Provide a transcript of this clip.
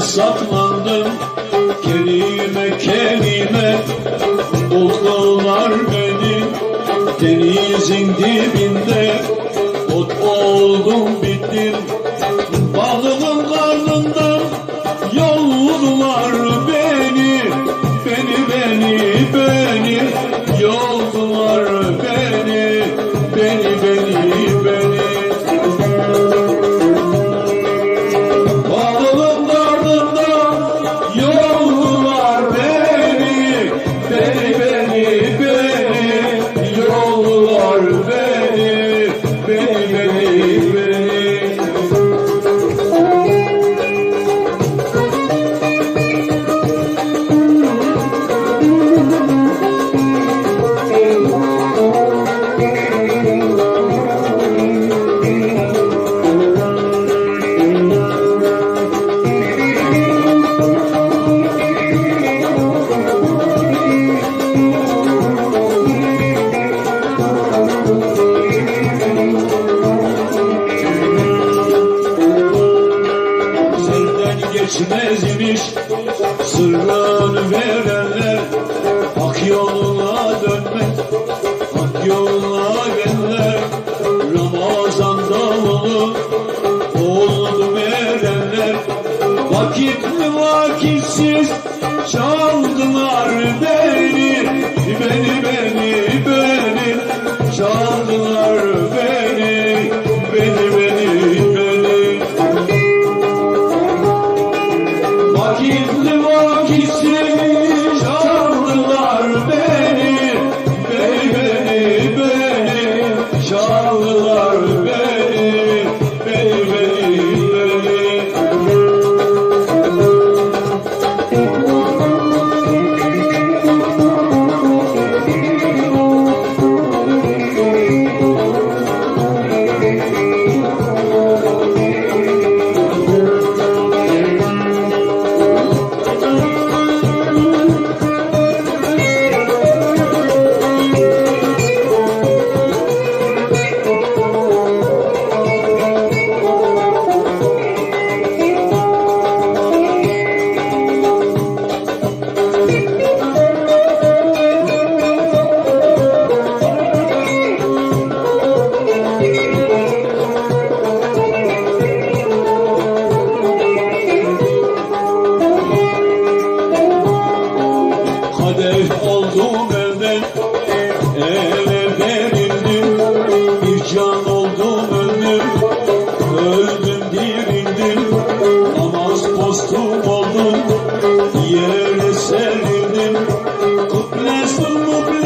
saklandım Kelime kelime. Buldular beni Denizin dibinde. Ot oldum bittim geçmezmiş sırrını verenler. Hak yoluna dönmek, hak yoluna gelenler. Ramazan davulu oldu verenler. Vakitli vakitsiz çaldılar Beni, beni, beni oldum. Yere serildim Kuplesiz muplesiz